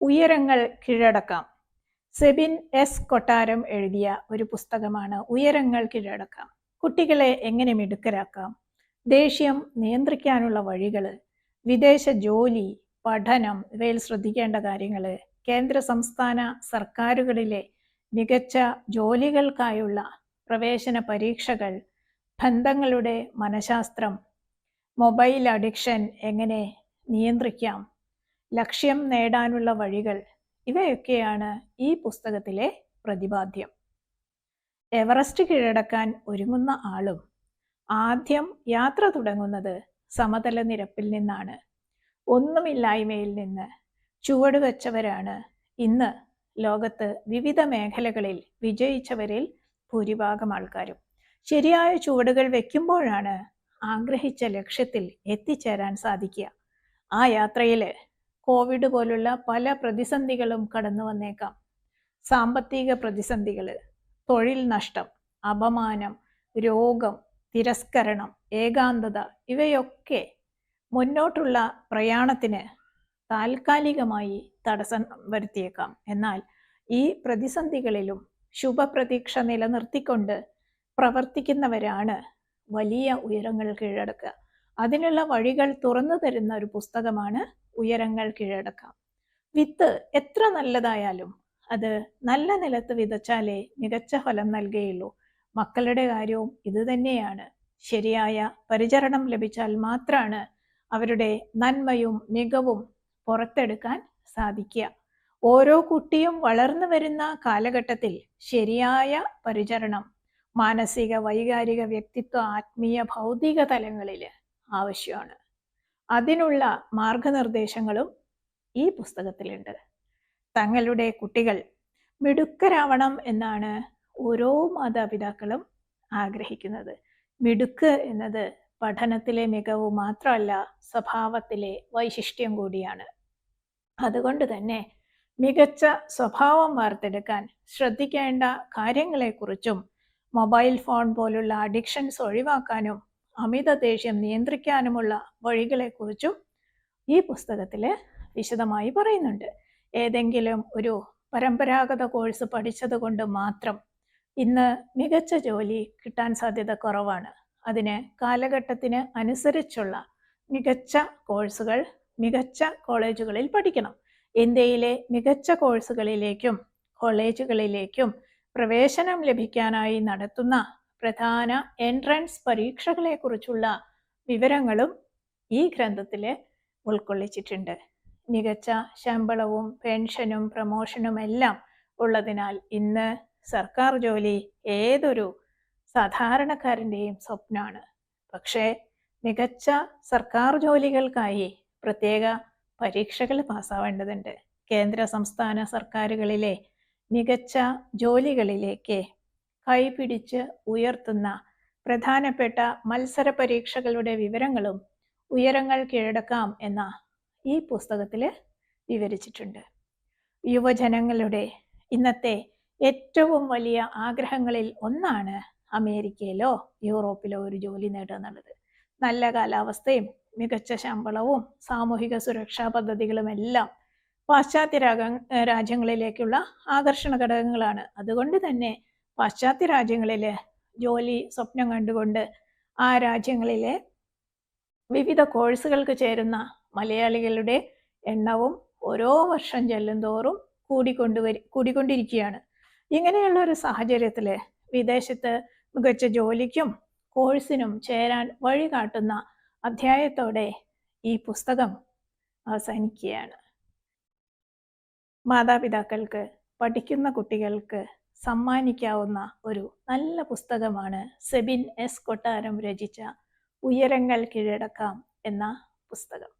ഉയരങ്ങൾ കീഴടക്കാം. സെബിൻ എസ്. കൊട്ടാരം എഴുതിയ ഒരു പുസ്തകമാണ് ഉയരങ്ങൾ കീഴടക്കാം. കുട്ടികളെ എങ്ങനെ മിടുക്കരാക്കാം? ദേഷ്യം നിയന്ത്രിക്കാനുള്ള വഴികൾ വിദേശ ജോലി പഠനം ഇവയിൽ ശ്രദ്ധിക്കേണ്ട കാര്യങ്ങൾ കേന്ദ്ര സംസ്ഥാന സർക്കാരുകളിലെ മികച്ച ജോലികൾക്കായുള്ള പ്രവേശന പരീക്ഷകൾ ബന്ധങ്ങളുടെ മനഃശാസ്ത്രം മൊബൈൽ അഡിക്ഷൻ എങ്ങനെ നിയന്ത്രിക്കാം? ലക്ഷ്യം നേടാനുള്ള വഴികൾ ഇവയൊക്കെയാണ് ഈ പുസ്തകത്തിലെ പ്രതിപാദ്യം. എവറസ്റ്റ് കീഴടക്കാൻ ഒരുങ്ങുന്ന ആളും ആദ്യം യാത്ര തുടങ്ങുന്നത് സമതല നിരപ്പിൽ നിന്നാണ്. ഒന്നുമില്ലായ്മയിൽ നിന്ന് ചുവടുവെച്ചവരാണ് ഇന്ന് ലോകത്ത് വിവിധ മേഖലകളിൽ വിജയിച്ചവരിൽ ഭൂരിഭാഗം ആൾക്കാരും. ശരിയായ ചുവടുകൾ വെക്കുമ്പോഴാണ് ആഗ്രഹിച്ച ലക്ഷ്യത്തിൽ എത്തിച്ചേരാൻ സാധിക്കുക. ആ യാത്രയിൽ കോവിഡ് പോലുള്ള പല പ്രതിസന്ധികളും കടന്നു വന്നേക്കാം. സാമ്പത്തിക പ്രതിസന്ധികൾ തൊഴിൽ നഷ്ടം അപമാനം രോഗം തിരസ്കരണം ഏകാന്തത ഇവയൊക്കെ മുന്നോട്ടുള്ള പ്രയാണത്തിന് താൽക്കാലികമായി തടസ്സം വരുത്തിയേക്കാം. എന്നാൽ ഈ പ്രതിസന്ധികളിലും ശുഭപ്രതീക്ഷ നിലനിർത്തിക്കൊണ്ട് പ്രവർത്തിക്കുന്നവരാണ് വലിയ ഉയരങ്ങൾ കീഴടക്കുക. അതിനുള്ള വഴികൾ തുറന്നു തരുന്ന ഒരു പുസ്തകമാണ് ഉയരങ്ങൾ കീഴടക്കാം. വിത്ത് എത്ര നല്ലതായാലും അത് നല്ല നിലത്ത് വിതച്ചാലേ മികച്ച ഫലം നൽകുകയുള്ളൂ. മക്കളുടെ കാര്യവും ഇതുതന്നെയാണ് ശരിയായ പരിചരണം ലഭിച്ചാൽ മാത്രമാണ് അവരുടെ നന്മയും മികവും പുറത്തെടുക്കാൻ സാധിക്കുക. ഓരോ കുട്ടിയും വളർന്നു വരുന്ന കാലഘട്ടത്തിൽ ശരിയായ പരിചരണം മാനസിക വൈകാരിക വ്യക്തിത്വ ആത്മീയ ഭൗതിക തലങ്ങളിൽ ആവശ്യമാണ്. അതിനുള്ള മാർഗനിർദ്ദേശങ്ങളും ഈ പുസ്തകത്തിലുണ്ട്. തങ്ങളുടെ കുട്ടികൾ മിടുക്കരാവണം എന്നാണ് ഓരോ മാതാപിതാക്കളും ആഗ്രഹിക്കുന്നത്. മിടുക്ക് എന്നത് പഠനത്തിലെ മികവ് മാത്രമല്ല സ്വഭാവത്തിലെ വൈശിഷ്ട്യം കൂടിയാണ്. അതുകൊണ്ട് തന്നെ മികച്ച സ്വഭാവം വാർത്തെടുക്കാൻ ശ്രദ്ധിക്കേണ്ട കാര്യങ്ങളെക്കുറിച്ചും മൊബൈൽ ഫോൺ പോലുള്ള അഡിക്ഷൻസ് ഒഴിവാക്കാനും അമിത ദേഷ്യം നിയന്ത്രിക്കാനുമുള്ള വഴികളെക്കുറിച്ചും ഈ പുസ്തകത്തിൽ വിശദമായി പറയുന്നുണ്ട്. ഏതെങ്കിലും ഒരു പരമ്പരാഗത കോഴ്സ് പഠിച്ചത് കൊണ്ട് മാത്രം ഇന്ന് മികച്ച ജോലി കിട്ടാൻ സാധ്യത കുറവാണ്. അതിന് കാലഘട്ടത്തിന് അനുസരിച്ചുള്ള മികച്ച കോഴ്സുകൾ മികച്ച കോളേജുകളിൽ പഠിക്കണം. ഇന്ത്യയിലെ മികച്ച കോഴ്സുകളിലേക്കും കോളേജുകളിലേക്കും പ്രവേശനം ലഭിക്കാനായി നടത്തുന്ന പ്രധാന എൻട്രൻസ് പരീക്ഷകളെക്കുറിച്ചുള്ള വിവരങ്ങളും ഈ ഗ്രന്ഥത്തിൽ ഉൾക്കൊള്ളിച്ചിട്ടുണ്ട്. മികച്ച ശമ്പളവും പെൻഷനും പ്രമോഷനും എല്ലാം ഉള്ളതിനാൽ ഇന്ന് സർക്കാർ ജോലി ഏതൊരു സാധാരണക്കാരന്റെയും സ്വപ്നമാണ് പക്ഷേ മികച്ച സർക്കാർ ജോലികൾക്കായി പ്രത്യേക പരീക്ഷകൾ പാസ്സാവേണ്ടതുണ്ട്. കേന്ദ്ര സംസ്ഥാന സർക്കാരുകളിലെ മികച്ച ജോലികളിലേക്ക് കൈപിടിച്ച് ഉയർത്തുന്ന പ്രധാനപ്പെട്ട മത്സര പരീക്ഷകളുടെ വിവരങ്ങളും ഉയരങ്ങൾ കീഴടക്കാം എന്ന ഈ പുസ്തകത്തിൽ വിവരിച്ചിട്ടുണ്ട്. യുവജനങ്ങളുടെ ഇന്നത്തെ ഏറ്റവും വലിയ ആഗ്രഹങ്ങളിൽ ഒന്നാണ് അമേരിക്കയിലോ യൂറോപ്പിലോ ഒരു ജോലി നേടുക എന്നുള്ളത്. നല്ല കാലാവസ്ഥയും മികച്ച ശമ്പളവും സാമൂഹിക സുരക്ഷാ പദ്ധതികളും എല്ലാം പാശ്ചാത്യ രാഗ രാജ്യങ്ങളിലേക്കുള്ള ആകർഷണ ഘടകങ്ങളാണ്. അതുകൊണ്ട് തന്നെ പാശ്ചാത്യ രാജ്യങ്ങളിൽ ജോലി സ്വപ്നം കണ്ടുകൊണ്ട് ആ രാജ്യങ്ങളിലെ വിവിധ കോഴ്സുകൾക്ക് ചേരുന്ന മലയാളികളുടെ എണ്ണവും ഓരോ വർഷം ചെല്ലുന്തോറും കൂടിക്കൊണ്ടുവരി കൂടിക്കൊണ്ടിരിക്കുകയാണ്. ഇങ്ങനെയുള്ള ഒരു സാഹചര്യത്തിൽ വിദേശത്ത് മികച്ച ജോലിക്കും കോഴ്സിനും ചേരാൻ വഴി കാട്ടുന്ന അധ്യായത്തോടെ ഈ പുസ്തകം അവസാനിക്കുകയാണ്. മാതാപിതാക്കൾക്ക് പഠിക്കുന്ന കുട്ടികൾക്ക് സമ്മാനിക്കാവുന്ന ഒരു നല്ല പുസ്തകമാണ് സെബിൻ എസ് കൊട്ടാരം രചിച്ച ഉയരങ്ങൾ കീഴടക്കാം എന്ന പുസ്തകം.